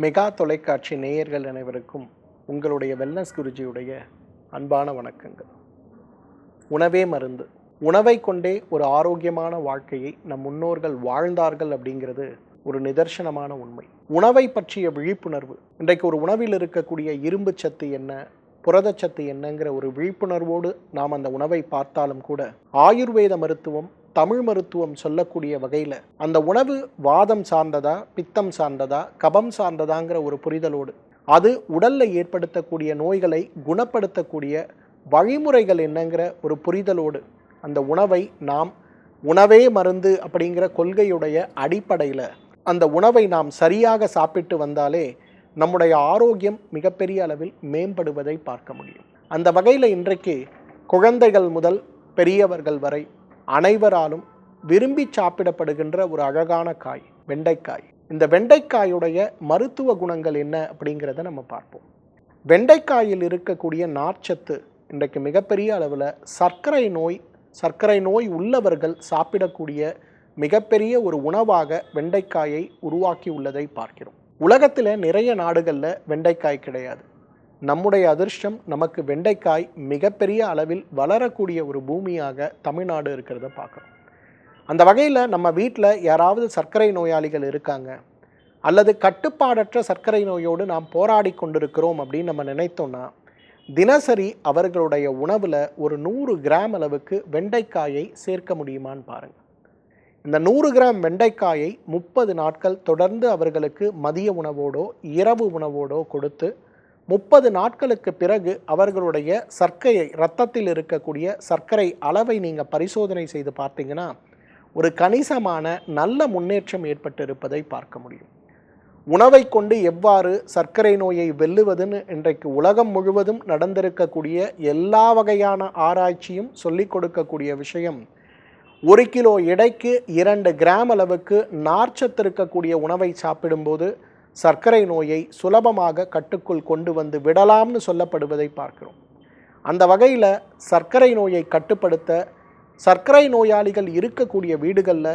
Mega தொலைக்காட்சி நேயர்கள் அனைவருக்கும் உங்களுடைய வெல்னஸ் குருஜியுடைய அன்பான வணக்கங்கள். உணவே மருந்து. உணவை கொண்டே ஒரு ஆரோக்கியமான வாழ்க்கையை நம் முன்னோர்கள் வாழ்ந்தார்கள் அப்படிங்கிறது ஒரு நிதர்சனமான உண்மை. உணவை பற்றிய விழிப்புணர்வு. இன்றைக்கு ஒரு உணவில் இருக்கக்கூடிய இரும்பு சத்து என்ன புரதச்சத்து என்னங்கிற ஒரு விழிப்புணர்வோடு நாம் அந்த உணவை பார்த்தாலும் கூட ஆயுர்வேத மருத்துவம் தமிழ் மருத்துவம் சொல்லக்கூடிய வகையில் அந்த உணவு வாதம் சார்ந்ததா பித்தம் சார்ந்ததா கபம் சார்ந்ததாங்கிற ஒரு புரிதலோடு அது உடலில் ஏற்படுத்தக்கூடிய நோய்களை குணப்படுத்தக்கூடிய வழிமுறைகள் என்னங்கிற ஒரு புரிதலோடு அந்த உணவை நாம் உணவே மருந்து அப்படிங்கிற கொள்கையுடைய அடிப்படையில் அந்த உணவை நாம் சரியாக சாப்பிட்டு வந்தாலே நம்முடைய ஆரோக்கியம் மிகப்பெரிய அளவில் மேம்படுவதை பார்க்க முடியும். அந்த வகையில் இன்றைக்கு குழந்தைகள் முதல் பெரியவர்கள் வரை அனைவராலும் விரும்பி சாப்பிடப்படுகின்ற ஒரு அழகான காய் வெண்டைக்காய். இந்த வெண்டைக்காயுடைய மருத்துவ குணங்கள் என்ன அப்படிங்கிறத நம்ம பார்ப்போம். வெண்டைக்காயில் இருக்கக்கூடிய நார்ச்சத்து இன்றைக்கு மிகப்பெரிய அளவில் சர்க்கரை நோய் சர்க்கரை நோய் உள்ளவர்கள் சாப்பிடக்கூடிய மிகப்பெரிய ஒரு உணவாக வெண்டைக்காயை உருவாக்கி உள்ளதை பார்க்கிறோம். உலகத்தில் நிறைய நாடுகளில் வெண்டைக்காய் கிடையாது. நம்முடைய அதிர்ஷ்டம் நமக்கு வெண்டைக்காய் மிகப்பெரிய அளவில் வளரக்கூடிய ஒரு பூமியாக தமிழ்நாடு இருக்கிறத பார்க்குறோம். அந்த வகையில் நம்ம வீட்டில் யாராவது சர்க்கரை நோயாளிகள் இருக்காங்க அல்லது கட்டுப்பாடற்ற சர்க்கரை நோயோடு நாம் போராடி கொண்டிருக்கிறோம் அப்படின்னு நம்ம நினைத்தோம்னா தினசரி அவர்களுடைய உணவில் ஒரு நூறு கிராம் அளவுக்கு வெண்டைக்காயை சேர்க்க முடியுமான்னு பாருங்கள் இந்த நூறு கிராம் வெண்டைக்காயை முப்பது நாட்கள் தொடர்ந்து அவர்களுக்கு மதிய உணவோடோ இரவு உணவோடோ கொடுத்து முப்பது நாட்களுக்கு பிறகு அவர்களுடைய சர்க்கையை ரத்தத்தில் இருக்கக்கூடிய சர்க்கரை அளவை நீங்கள் பரிசோதனை செய்து பார்த்தீங்கன்னா ஒரு கணிசமான நல்ல முன்னேற்றம் ஏற்பட்டு இருப்பதை பார்க்க முடியும். உணவை கொண்டு எவ்வாறு சர்க்கரை நோயை வெல்லுவதுன்னு இன்றைக்கு உலகம் முழுவதும் நடந்திருக்கக்கூடிய எல்லா வகையான ஆராய்ச்சியும் சொல்லிக் கொடுக்கக்கூடிய விஷயம் ஒரு கிலோ எடைக்கு இரண்டு கிராம் அளவுக்கு நார்ச்சத்து இருக்கக்கூடிய உணவை சாப்பிடும்போது சர்க்கரை நோயை சுலபமாக கட்டுக்குள் கொண்டு வந்து விடலாம்னு சொல்லப்படுவதை பார்க்கிறோம். அந்த வகையில் சர்க்கரை நோயை கட்டுப்படுத்த சர்க்கரை நோயாளிகள் இருக்கக்கூடிய வீடுகளில்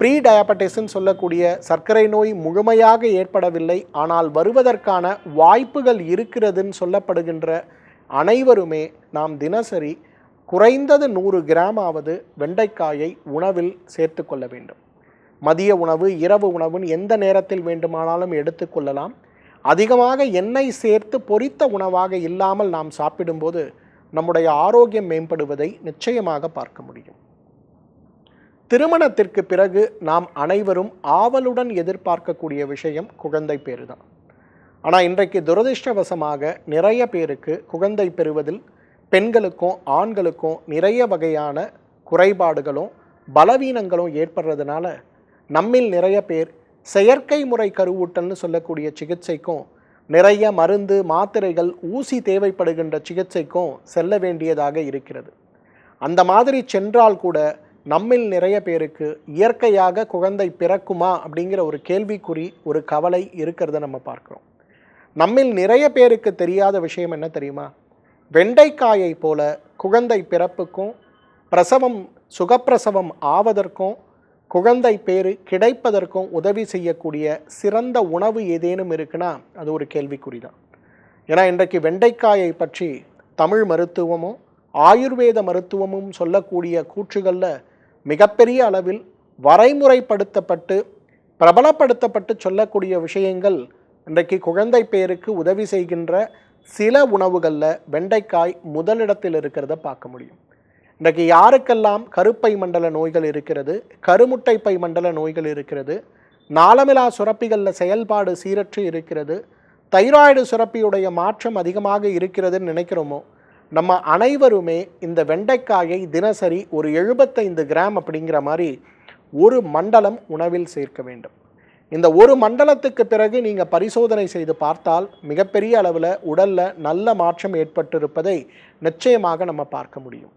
ப்ரீ டயபட்டிஸ்ன்னு சொல்லக்கூடிய சர்க்கரை நோய் முழுமையாக ஏற்படவில்லை ஆனால் வருவதற்கான வாய்ப்புகள் இருக்கிறதுன்னு சொல்லப்படுகின்ற அனைவருமே நாம் தினசரி குறைந்தது நூறு கிராமாவது வெண்டைக்காயை உணவில் சேர்த்து கொள்ள வேண்டும். மதிய உணவு இரவு உணவுன்னு எந்த நேரத்தில் வேண்டுமானாலும் எடுத்துக்கொள்ளலாம் அதிகமாக எண்ணெய் சேர்த்து பொரித்த உணவாக இல்லாமல் நாம் சாப்பிடும்போது நம்முடைய ஆரோக்கியம் மேம்படுவதை நிச்சயமாக பார்க்க முடியும். திருமணத்திற்கு பிறகு நாம் அனைவரும் ஆவலுடன் எதிர்பார்க்கக்கூடிய விஷயம் குழந்தை பேரு தான் ஆனால் இன்றைக்கு துரதிர்ஷ்டவசமாக நிறைய பேருக்கு குழந்தை பெறுவதில் பெண்களுக்கும் ஆண்களுக்கும் நிறைய வகையான குறைபாடுகளும் பலவீனங்களும் ஏற்படுறதுனால நம்மில் நிறைய பேர் செயற்கை முறை கருவூட்டல்னு சொல்லக்கூடிய சிகிச்சைக்கும் நிறைய மருந்து மாத்திரைகள் ஊசி தேவைப்படுகின்ற சிகிச்சைக்கும் செல்ல வேண்டியதாக இருக்கிறது. அந்த மாதிரி சென்றால் கூட நம்மில் நிறைய பேருக்கு இயற்கையாக குழந்தை பிறக்குமா அப்படிங்கிற ஒரு கேள்விக்குறி ஒரு கவலை இருக்கிறத நம்ம பார்க்குறோம். நம்மில் நிறைய பேருக்கு தெரியாத விஷயம் என்ன தெரியுமா? வெண்டைக்காயை போல குழந்தை பிறப்புக்கும் பிரசவம் சுகப்பிரசவம் ஆவதற்கும் குழந்தை பேர் கிடைப்பதற்கும் உதவி செய்யக்கூடிய சிறந்த உணவு ஏதேனும் இருக்குன்னா அது ஒரு கேள்விக்குறி தான் ஏன்னா இன்றைக்கு வெண்டைக்காயை பற்றி தமிழ் மருத்துவமும் ஆயுர்வேத மருத்துவமும் சொல்லக்கூடிய கூற்றுகளில் மிகப்பெரிய அளவில் வரைமுறைப்படுத்தப்பட்டு பிரபலப்படுத்தப்பட்டு சொல்லக்கூடிய விஷயங்கள் இன்றைக்கு குழந்தை பேருக்கு உதவி செய்கின்ற சில உணவுகளில் வெண்டைக்காய் முதலிடத்தில் இருக்கிறத பார்க்க முடியும். இன்றைக்கு யாருக்கெல்லாம் கருப்பை மண்டல நோய்கள் இருக்கிறது கருமுட்டை பை மண்டல நோய்கள் இருக்கிறது நாளமிலா சுரப்பிகளில் செயல்பாடு சீரற்று இருக்கிறது தைராய்டு சுரப்பியுடைய மாற்றம் அதிகமாக இருக்கிறதுன்னு நினைக்கிறோமோ நம்ம அனைவருமே இந்த வெண்டைக்காயை தினசரி ஒரு எழுபத்தைந்து கிராம் அப்படிங்கிற மாதிரி ஒரு மண்டலம் உணவில் சேர்க்க வேண்டும். இந்த ஒரு மண்டலத்துக்கு பிறகு நீங்கள் பரிசோதனை செய்து பார்த்தால் மிகப்பெரிய அளவில் உடலில் நல்ல மாற்றம் ஏற்பட்டிருப்பதை நிச்சயமாக நம்ம பார்க்க முடியும்.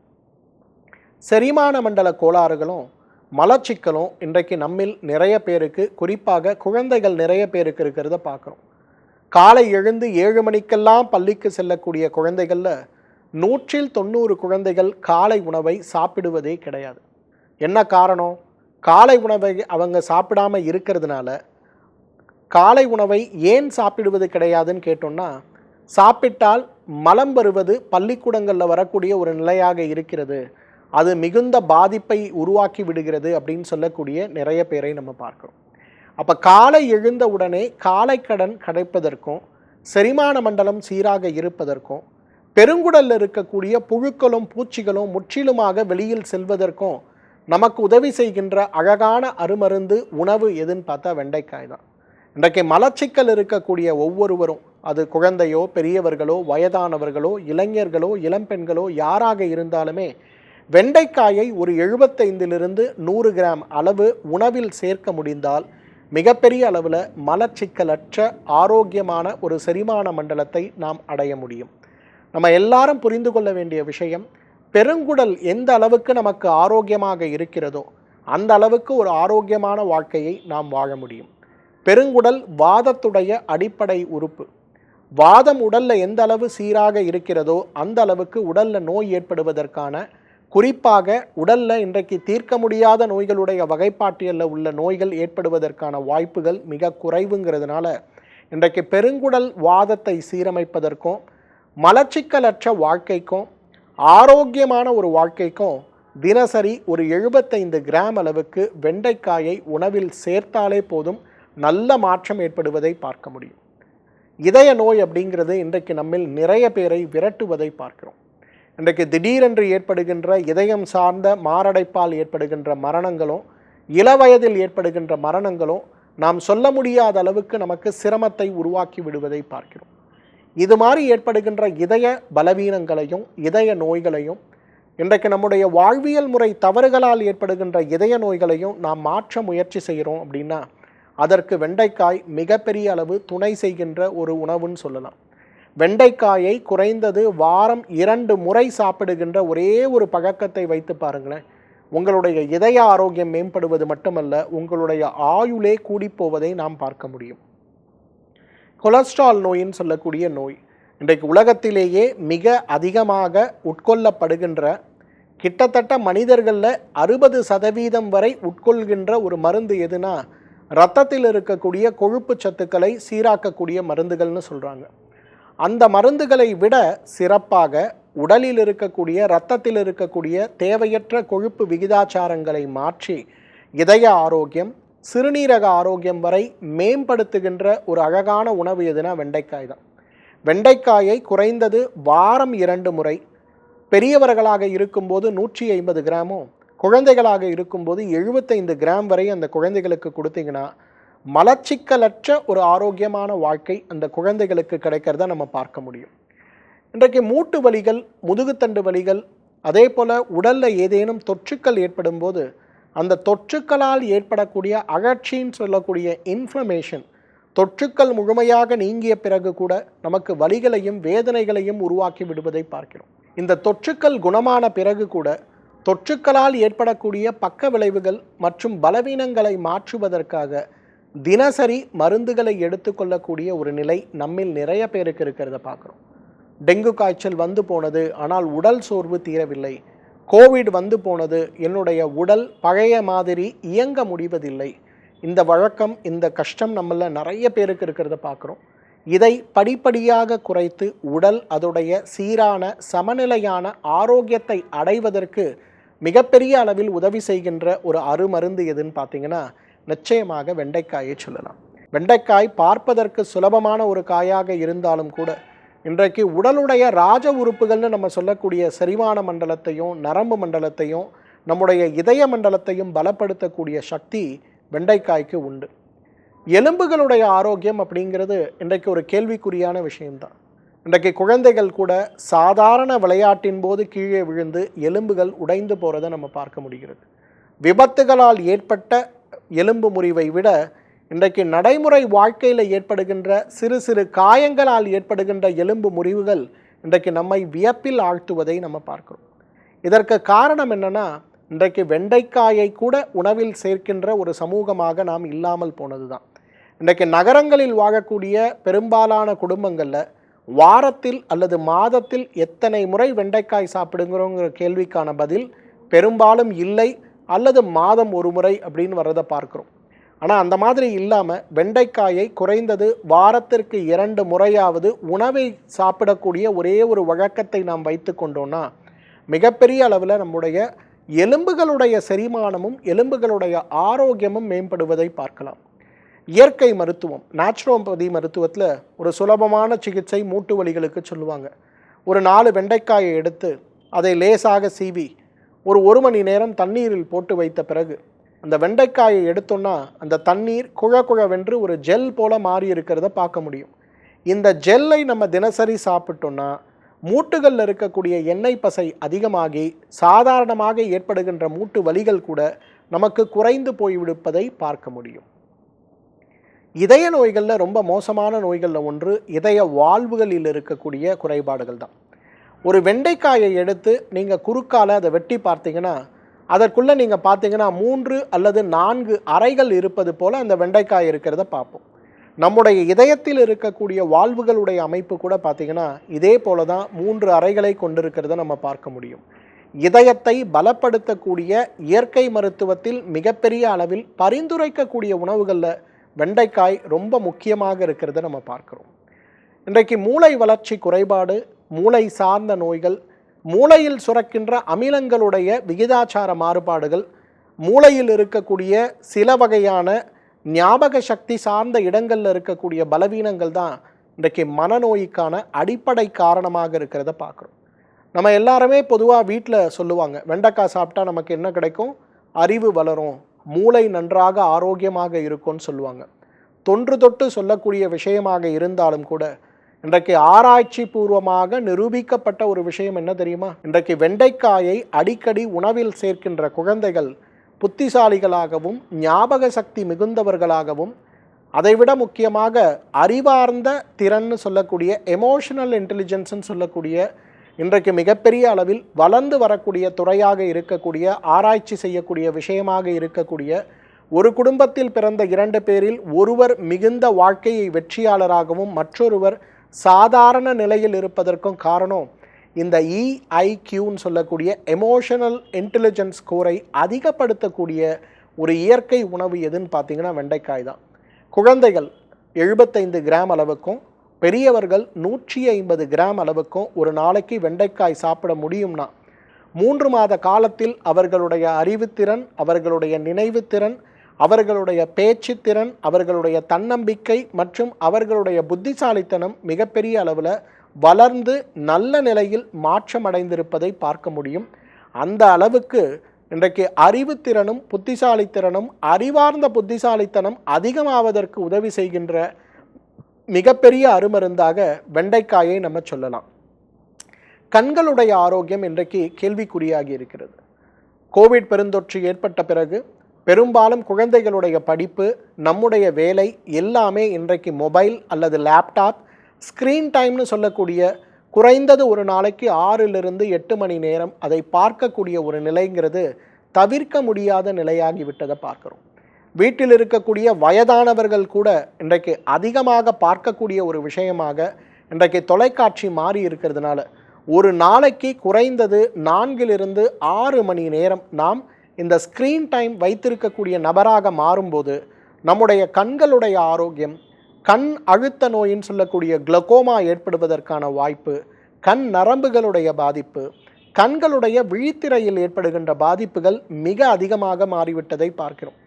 செரிமான மண்டல கோளாறுகளும் மலச்சிக்கலும் இன்றைக்கு நம்மில் நிறைய பேருக்கு குறிப்பாக குழந்தைகள் நிறைய பேருக்கு இருக்கிறத பார்க்குறோம். காலை எழுந்து ஏழு மணிக்கெல்லாம் பள்ளிக்கு செல்லக்கூடிய குழந்தைகளில் நூற்றில் தொண்ணூறு குழந்தைகள் காலை உணவை சாப்பிடுவதே கிடையாது. என்ன காரணம்? காலை உணவை அவங்க சாப்பிடாம இருக்கிறதுனால காலை உணவை ஏன் சாப்பிடுவது கிடையாதுன்னு கேட்டோம்னா சாப்பிட்டால் மலம் வருவது பள்ளிக்கூடங்களில் வரக்கூடிய ஒரு நிலையாக இருக்கிறது. அது மிகுந்த பாதிப்பை உருவாக்கி விடுகிறது அப்படின்னு சொல்லக்கூடிய நிறைய பேரை நம்ம பார்க்குறோம். அப்போ காலை எழுந்த உடனே காலைக்கடன் கிடைப்பதற்கும் செரிமான மண்டலம் சீராக இருப்பதற்கும் பெருங்குடலில் இருக்கக்கூடிய புழுக்களும் பூச்சிகளும் முற்றிலுமாக வெளியில் செல்வதற்கும் நமக்கு உதவி செய்கின்ற அழகான அருமருந்து உணவு எதுன்னு பார்த்தா வெண்டைக்காய் தான். இன்றைக்கு மலச்சிக்கல் இருக்கக்கூடிய ஒவ்வொருவரும் அது குழந்தையோ பெரியவர்களோ வயதானவர்களோ இளைஞர்களோ இளம்பெண்களோ யாராக இருந்தாலுமே வெண்டைக்காயை ஒரு எழுபத்தைந்திலிருந்து நூறு கிராம் அளவு உணவில் சேர்க்க முடிந்தால் மிகப்பெரிய அளவில் மலச்சிக்கலற்ற ஆரோக்கியமான ஒரு செரிமான மண்டலத்தை நாம் அடைய முடியும். நம்ம எல்லாரும் புரிந்து கொள்ள வேண்டிய விஷயம் பெருங்குடல் எந்த அளவுக்கு நமக்கு ஆரோக்கியமாக இருக்கிறதோ அந்த அளவுக்கு ஒரு ஆரோக்கியமான வாழ்க்கையை நாம் வாழ முடியும். பெருங்குடல் வாதத்துடைய அடிப்படை உறுப்பு. வாதம் உடலில் எந்த அளவு சீராக இருக்கிறதோ அந்த அளவுக்கு உடலில் நோய் ஏற்படுவதற்கான குறிப்பாக உடலில் இன்றைக்கு தீர்க்க முடியாத நோய்களுடைய வகைப்பாட்டியலில் உள்ள நோய்கள் ஏற்படுவதற்கான வாய்ப்புகள் மிக குறைவுங்கிறதுனால இன்றைக்கு பெருங்குடல் வாதத்தை சீரமைப்பதற்கும் மலச்சிக்கலற்ற வாழ்க்கைக்கும் ஆரோக்கியமான ஒரு வாழ்க்கைக்கும் தினசரி ஒரு எழுபத்தைந்து கிராம் அளவுக்கு வெண்டைக்காயை உணவில் சேர்த்தாலே போதும் நல்ல மாற்றம் ஏற்படுவதை பார்க்க முடியும். இதய நோய் அப்படிங்கிறது இன்றைக்கு நம்மில் நிறைய பேரை விரட்டுவதை பார்க்கிறோம். இன்றைக்கு திடீரென்று ஏற்படுகின்ற இதயம் சார்ந்த மாரடைப்பால் ஏற்படுகின்ற மரணங்களும் இளவயதில் ஏற்படுகின்ற மரணங்களும் நாம் சொல்ல முடியாத அளவுக்கு நமக்கு சிரமத்தை உருவாக்கி விடுவதை பார்க்கிறோம். இது மாதிரி ஏற்படுகின்ற இதய பலவீனங்களையும் இதய நோய்களையும் இன்றைக்கு நம்முடைய வாழ்வியல் முறை தவறுகளால் ஏற்படுகின்ற இதய நோய்களையும் நாம் மாற்ற முயற்சி செய்கிறோம் அப்படின்னா அதற்கு வெண்டைக்காய் மிகப்பெரிய அளவு துணை செய்கின்ற ஒரு உணவுன்னு சொல்லலாம். வெண்டைக்காயை குறைந்தது வாரம் இரண்டு முறை சாப்பிடுகின்ற ஒரே ஒரு பழக்கத்தை வைத்து பாருங்களேன். உங்களுடைய இதய ஆரோக்கியம் மேம்படுவது மட்டுமல்ல உங்களுடைய ஆயுளே கூடிப்போவதை நாம் பார்க்க முடியும். கொலஸ்ட்ரால் நோயின்னு சொல்லக்கூடிய நோய் இன்றைக்கு உலகத்திலேயே மிக அதிகமாக உட்கொள்ளப்படுகின்ற கிட்டத்தட்ட மனிதர்களில் அறுபது சதவீதம் வரை உட்கொள்கின்ற ஒரு மருந்து எதுனா ரத்தத்தில் இருக்கக்கூடிய கொழுப்பு சத்துக்களை சீராக்கக்கூடிய மருந்துகள்னு சொல்கிறாங்க அந்த மருந்துகளை விட சிறப்பாக உடலில் இருக்கக்கூடிய இரத்தத்தில் இருக்கக்கூடிய தேவையற்ற கொழுப்பு விகிதாச்சாரங்களை மாற்றி இதய ஆரோக்கியம் சிறுநீரக ஆரோக்கியம் வரை மேம்படுத்துகின்ற ஒரு அழகான உணவு எதுனா வெண்டைக்காய் தான். வெண்டைக்காயை குறைந்தது வாரம் இரண்டு முறை பெரியவர்களாக இருக்கும்போது நூற்றி ஐம்பது கிராமும் குழந்தைகளாக இருக்கும்போது எழுபத்தைந்து கிராம் வரை அந்த குழந்தைகளுக்கு கொடுத்தீங்கன்னா மலச்சிக்கலற்ற ஒரு ஆரோக்கியமான வாழ்க்கை அந்த குழந்தைகளுக்கு கிடைக்கிறத நம்ம பார்க்க முடியும். இன்றைக்கு மூட்டு வலிகள் முதுகுத்தண்டு வலிகள் அதே போல் உடலில் ஏதேனும் தொற்றுக்கள் ஏற்படும் போது அந்த தொற்றுக்களால் ஏற்படக்கூடிய அகழ்ச்சின்னு சொல்லக்கூடிய இன்ஃப்ளமேஷன் தொற்றுக்கள் முழுமையாக நீங்கிய பிறகு கூட நமக்கு வலிகளையும் வேதனைகளையும் உருவாக்கி விடுவதை பார்க்கிறோம். இந்த தொற்றுக்கள் குணமான பிறகு கூட தொற்றுக்களால் ஏற்படக்கூடிய பக்க விளைவுகள் மற்றும் பலவீனங்களை மாற்றுவதற்காக தினசரி மருந்துகளை எடுத்துக்கொள்ளக்கூடிய ஒரு நிலை நம்மில் நிறைய பேருக்கு இருக்கிறத பார்க்குறோம். டெங்கு காய்ச்சல் வந்து போனது ஆனால் உடல் சோர்வு தீரவில்லை. கோவிட் வந்து போனது என்னுடைய உடல் பழைய மாதிரி இயங்க முடிவதில்லை. இந்த வழக்கம் இந்த கஷ்டம் நம்மள நிறைய பேருக்கு இருக்கிறத பார்க்குறோம். இதை படிப்படியாக குறைத்து உடல் அதோடைய சீரான சமநிலையான ஆரோக்கியத்தை அடைவதற்கு மிகப்பெரிய அளவில் உதவி செய்கின்ற ஒரு அருமருந்து எதுன்னு பார்த்தீங்கன்னா நிச்சயமாக வெண்டைக்காயை சொல்லலாம். வெண்டைக்காய் பார்ப்பதற்கு சுலபமான ஒரு காயாக இருந்தாலும் கூட இன்றைக்கு உடலுடைய ராஜ உறுப்புகள்னு நம்ம சொல்லக்கூடிய செரிமான மண்டலத்தையும் நரம்பு மண்டலத்தையும் நம்முடைய இதய மண்டலத்தையும் பலப்படுத்தக்கூடிய சக்தி வெண்டைக்காய்க்கு உண்டு. எலும்புகளுடைய ஆரோக்கியம் அப்படிங்கிறது இன்றைக்கு ஒரு கேள்விக்குறியான விஷயம்தான். இன்றைக்கு குழந்தைகள் கூட சாதாரண விளையாட்டின் போது கீழே விழுந்து எலும்புகள் உடைந்து போகிறத நம்ம பார்க்க முடிகிறது. விபத்துகளால் ஏற்பட்ட எலும்பு முறிவை விட இன்றைக்கு நடைமுறை வாழ்க்கையில் ஏற்படுகின்ற சிறு சிறு காயங்களால் ஏற்படுகின்ற எலும்பு முறிவுகள் இன்றைக்கு நம்மை வியப்பில் ஆழ்த்துவதை நம்ம பார்க்கிறோம். இதற்கு காரணம் என்னன்னா இன்றைக்கு வெண்டைக்காயை கூட உணவில் சேர்க்கின்ற ஒரு சமூகமாக நாம் இல்லாமல் போனது தான் இன்றைக்கு நகரங்களில் வாழக்கூடிய பெரும்பாலான குடும்பங்களில் வாரத்தில் அல்லது மாதத்தில் எத்தனை முறை வெண்டைக்காய் சாப்பிடுங்கிறோங்கிற கேள்விக்கான பதில் பெரும்பாலும் இல்லை அல்லது மாதம் ஒரு முறை அப்படின்னு வர்றதை பார்க்குறோம். ஆனால் அந்த மாதிரி இல்லாமல் வெண்டைக்காயை குறைந்தது வாரத்திற்கு இரண்டு முறையாவது உணவை சாப்பிடக்கூடிய ஒரே ஒரு வழக்கத்தை நாம் வைத்து கொண்டோன்னா மிகப்பெரிய அளவில் நம்முடைய எலும்புகளுடைய செரிமானமும் எலும்புகளுடைய ஆரோக்கியமும் மேம்படுவதை பார்க்கலாம். இயற்கை மருத்துவம் நேச்சுரோபதி மருத்துவத்தில் ஒரு சுலபமான சிகிச்சை மூட்டு வலிகளுக்கு சொல்லுவாங்க. ஒரு நாலு வெண்டைக்காயை எடுத்து அதை லேசாக சீவி ஒரு ஒரு மணி நேரம் தண்ணீரில் போட்டு வைத்த பிறகு அந்த வெண்டைக்காயை எடுத்தோன்னா அந்த தண்ணீர் குழ குழவென்று ஒரு ஜெல் போல மாறி இருக்கிறத பார்க்க முடியும். இந்த ஜெல்லை நம்ம தினசரி சாப்பிட்டோன்னா மூட்டுகளில் இருக்கக்கூடிய எண்ணெய் பசை அதிகமாகி சாதாரணமாக ஏற்படுகின்ற மூட்டு வலிகள் கூட நமக்கு குறைந்து போய்விடுப்பதை பார்க்க முடியும். இதய நோய்களில் ரொம்ப மோசமான நோய்களில் ஒன்று இதய வாழ்வுகளில் இருக்கக்கூடிய குறைபாடுகள் தான். ஒரு வெண்டைக்காயை எடுத்து நீங்கள் குறுக்கால அதை வெட்டி பார்த்தீங்கன்னா அதற்குள்ளே நீங்கள் பார்த்தீங்கன்னா மூன்று அல்லது நான்கு அறைகள் இருப்பது போல் அந்த வெண்டைக்காய் இருக்கிறத பார்ப்போம். நம்முடைய இதயத்தில் இருக்கக்கூடிய வாழ்வுகளுடைய அமைப்பு கூட பார்த்தீங்கன்னா இதே போல தான் மூன்று அறைகளை கொண்டிருக்கிறத நம்ம பார்க்க முடியும். இதயத்தை பலப்படுத்தக்கூடிய இயற்கை மருத்துவத்தில் மிகப்பெரிய அளவில் பரிந்துரைக்கக்கூடிய உணவுகளில் வெண்டைக்காய் ரொம்ப முக்கியமாக இருக்கிறத நம்ம பார்க்குறோம். இன்றைக்கு மூளை வளர்ச்சி குறைபாடு மூளை சார்ந்த நோய்கள் மூளையில் சுரக்கின்ற அமிலங்களுடைய விகிதாச்சார மாறுபாடுகள் மூளையில் இருக்கக்கூடிய சில வகையான ஞாபக சக்தி சார்ந்த இடங்களில் இருக்கக்கூடிய பலவீனங்கள் தான் இன்றைக்கு மனநோய்க்கான அடிப்படை காரணமாக இருக்கிறத பார்க்குறோம். நம்ம எல்லாருமே பொதுவாக வீட்டில் சொல்லுவாங்க வெண்டைக்காய் சாப்பிட்டா நமக்கு என்ன கிடைக்கும்? அறிவு வளரும் மூளை நன்றாக ஆரோக்கியமாக இருக்கும்னு சொல்லுவாங்க. தொன்று தொட்டு சொல்லக்கூடிய விஷயமாக இருந்தாலும் கூட இன்றைக்கு ஆராய்ச்சி பூர்வமாக நிரூபிக்கப்பட்ட ஒரு விஷயம் என்ன தெரியுமா? இன்றைக்கு வெண்டைக்காயை அடிக்கடி உணவில் சேர்க்கின்ற குழந்தைகள் புத்திசாலிகளாகவும் ஞாபக சக்தி மிகுந்தவர்களாகவும் அதைவிட முக்கியமாக அறிவார்ந்த திறன்னு சொல்லக்கூடிய எமோஷனல் இன்டெலிஜென்ஸ்னு சொல்லக்கூடிய இன்றைக்கு மிகப்பெரிய அளவில் வளர்ந்து வரக்கூடிய துறையாக இருக்கக்கூடிய ஆராய்ச்சி செய்யக்கூடிய விஷயமாக இருக்கக்கூடிய ஒரு குடும்பத்தில் பிறந்த இரண்டு பேரில் ஒருவர் மிகுந்த வாழ்க்கையை வெற்றியாளராகவும் மற்றொருவர் சாதாரண நிலையில் இருப்பதற்கும் காரணம் இந்த இஐக்யூன்னு சொல்லக்கூடிய எமோஷனல் இன்டெலிஜென்ஸ் ஸ்கோரை அதிகப்படுத்தக்கூடிய ஒரு இயற்கை உணவு எதுன்னு பார்த்தீங்கன்னா வெண்டைக்காய் தான். குழந்தைகள் எழுபத்தைந்து கிராம் அளவுக்கும் பெரியவர்கள் நூற்றி ஐம்பது கிராம் அளவுக்கும் ஒரு நாளைக்கு வெண்டைக்காய் சாப்பிட முடியும்னா மூன்று மாத காலத்தில் அவர்களுடைய அறிவுத்திறன் அவர்களுடைய நினைவுத்திறன் அவர்களுடைய பேச்சுத்திறன் அவர்களுடைய தன்னம்பிக்கை மற்றும் அவர்களுடைய புத்திசாலித்தனம் மிகப்பெரிய அளவில் வளர்ந்து நல்ல நிலையில் மாற்றமடைந்திருப்பதை பார்க்க முடியும். அந்த அளவுக்கு இன்றைக்கு அறிவுத்திறனும் புத்திசாலித்திறனும் அறிவார்ந்த புத்திசாலித்தனம் அதிகமாவதற்கு உதவி செய்கின்ற மிகப்பெரிய அருமருந்தாக வெண்டைக்காயை நம்ம சொல்லலாம். கண்களுடைய ஆரோக்கியம் இன்றைக்கு கேள்விக்குறியாகி இருக்கிறது. கோவிட் பெருந்தொற்று ஏற்பட்ட பிறகு பெரும்பாலும் குழந்தைகளுடைய படிப்பு நம்முடைய வேலை எல்லாமே இன்றைக்கு மொபைல் அல்லது லேப்டாப் ஸ்க்ரீன் டைம்னு சொல்லக்கூடிய குறைந்தது ஒரு நாளைக்கு ஆறிலிருந்து எட்டு மணி நேரம் அதை பார்க்கக்கூடிய ஒரு நிலைங்கிறது தவிர்க்க முடியாத நிலையாகி விட்டதை பார்க்குறோம். வீட்டில் இருக்கக்கூடிய வயதானவர்கள் கூட இன்றைக்கு அதிகமாக பார்க்கக்கூடிய ஒரு விஷயமாக இன்றைக்கு தொலைக்காட்சி மாறி இருக்கிறதுனால ஒரு நாளைக்கு குறைந்தது நான்கிலிருந்து ஆறு மணி நேரம் நாம் இந்த ஸ்க்ரீன் டைம் வைத்திருக்கக்கூடிய நபராக மாறும்போது நம்முடைய கண்களுடைய ஆரோக்கியம் கண் அழுத்த நோயின்னு சொல்லக்கூடிய க்ளகோமா ஏற்படுவதற்கான வாய்ப்பு கண் நரம்புகளுடைய பாதிப்பு கண்களுடைய விழித்திரையில் ஏற்படுகின்ற பாதிப்புகள் மிக அதிகமாக மாறிவிட்டதை பார்க்கிறோம்.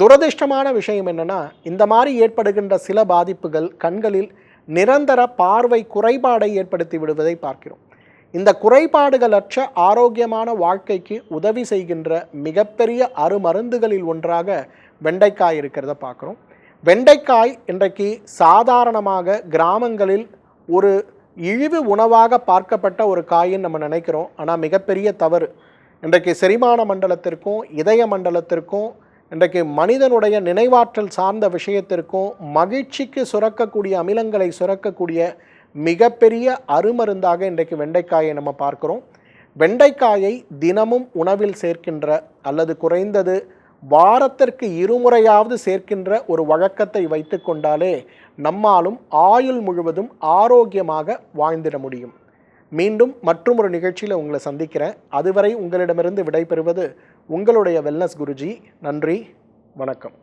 துரதிர்ஷ்டமான விஷயம் என்னென்னா இந்த மாதிரி ஏற்படுகின்ற சில பாதிப்புகள் கண்களில் நிரந்தர பார்வை குறைபாடை ஏற்படுத்தி விடுவதை பார்க்கிறோம். இந்த குறைபாடுகளற்ற ஆரோக்கியமான வாழ்க்கைக்கு உதவி செய்கின்ற மிகப்பெரிய அருமருந்துகளில் ஒன்றாக வெண்டைக்காய் இருக்கிறத பார்க்குறோம். வெண்டைக்காய் இன்றைக்கு சாதாரணமாக கிராமங்களில் ஒரு இழிவு உணவாக பார்க்கப்பட்ட ஒரு காயின்னு நம்ம நினைக்கிறோம். ஆனால் மிகப்பெரிய தவறு. இன்றைக்கு செரிமான மண்டலத்திற்கும் இதய மண்டலத்திற்கும் இன்றைக்கு மனிதனுடைய நினைவாற்றல் சார்ந்த விஷயத்திற்கும் மகிழ்ச்சிக்கு சுரக்கக்கூடிய அமிலங்களை சுரக்கக்கூடிய மிகப்பெரிய அருமருந்தாக இன்றைக்கு வெண்டைக்காயை நம்ம பார்க்குறோம். வெண்டைக்காயை தினமும் உணவில் சேர்க்கின்ற அல்லது குறைந்தது வாரத்திற்கு இருமுறையாவது சேர்க்கின்ற ஒரு வழக்கத்தை வைத்து கொண்டாலே நம்மாலும் ஆயுள் முழுவதும் ஆரோக்கியமாக வாழ்ந்திட முடியும். மீண்டும் மற்றும் ஒரு நிகழ்ச்சியில் உங்களை சந்திக்கிறேன். அதுவரை உங்களிடமிருந்து விடைபெறுவது உங்களுடைய வெல்னஸ் குருஜி. நன்றி வணக்கம்.